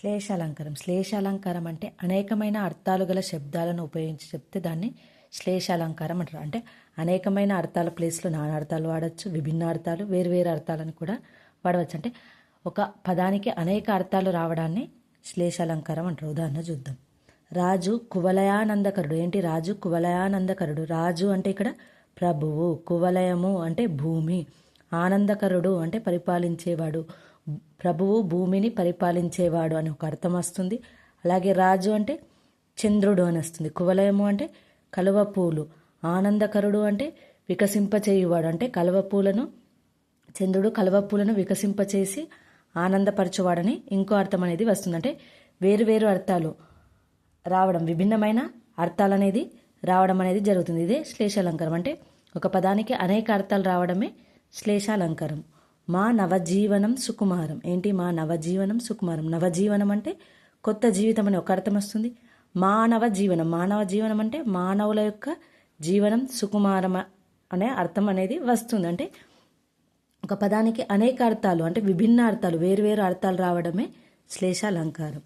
శ్లేషాలంకారం. శ్లేషాలంకారం అంటే అనేకమైన అర్థాలు గల శబ్దాలను ఉపయోగించి చెప్తే దాన్ని శ్లేషాలంకారం అంటారు. అంటే అనేకమైన అర్థాల ప్లేస్లో నానా అర్థాలు వాడచ్చు విభిన్న అర్థాలు వేరు వేరు అర్థాలను కూడా వాడవచ్చు. అంటే ఒక పదానికి అనేక అర్థాలు రావడాన్ని శ్లేషాలంకారం అంటారు. ఉదాహరణ చూద్దాం. రాజు కువలయానందకరుడు. ఏంటి రాజు? కువలయానందకరుడు. రాజు అంటే ఇక్కడ ప్రభువు కువలయము అంటే భూమి ఆనందకరుడు అంటే పరిపాలించేవాడు. ప్రభువు భూమిని పరిపాలించేవాడు అని ఒక అర్థం వస్తుంది. అలాగే రాజు అంటే చంద్రుడు అని వస్తుంది. కువలయము అంటే కలువ పూలు. ఆనందకరుడు అంటే వికసింపచేయువాడు. అంటే కలువ పూలను చంద్రుడు కలువ పూలను వికసింపచేసి ఆనందపరచువాడని ఇంకో అర్థం అనేది వస్తుంది. అంటే వేరు వేరు అర్థాలు రావడం విభిన్నమైన అర్థాలు అనేది రావడం అనేది జరుగుతుంది. ఇదే శ్లేషాలంకారం. అంటే ఒక పదానికి అనేక అర్థాలు రావడమే శ్లేషాలంకారం. మా నవజీవనం సుకుమారం. ఏంటి మా నవజీవనం సుకుమారం? నవజీవనం అంటే కొత్త జీవితం అని ఒక అర్థం వస్తుంది. మానవ జీవనం. మానవ జీవనం అంటే మానవుల యొక్క జీవనం సుకుమారం అనే అర్థం అనేది వస్తుంది. అంటే ఒక పదానికి అనేక అర్థాలు అంటే విభిన్న అర్థాలు వేరువేరు అర్థాలు రావడమే శ్లేషాలంకారం.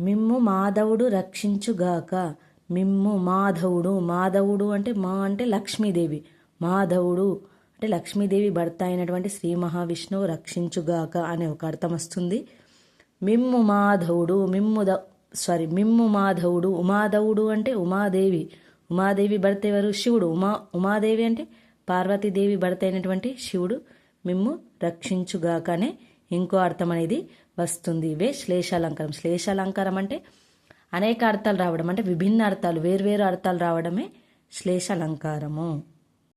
మిమ్ము మాధవుడు రక్షించుగాక. మిమ్ము మాధవుడు. మాధవుడు అంటే మా అంటే లక్ష్మీదేవి. మాధవుడు. అంటే లక్ష్మీదేవి భర్త అయినటువంటి శ్రీ మహావిష్ణువు రక్షించుగాక అనే ఒక అర్థం వస్తుంది. మిమ్ము మాధవుడు మిమ్ము ద సారీ మిమ్ము మాధవుడు ఉమాధవుడు అంటే ఉమాదేవి. ఉమాదేవి భర్త ఎవరు? శివుడు. ఉమా ఉమాదేవి అంటే పార్వతీదేవి భర్త అయినటువంటి శివుడు. మిమ్ము రక్షించుగాక అనే ఇంకో అర్థం అనేది వస్తుంది. ఇవే శ్లేషాలంకారం. శ్లేషాలంకారం అంటే అనేక అర్థాలు రావడం అంటే విభిన్న అర్థాలు వేర్వేరు అర్థాలు రావడమే శ్లేషాలంకారము.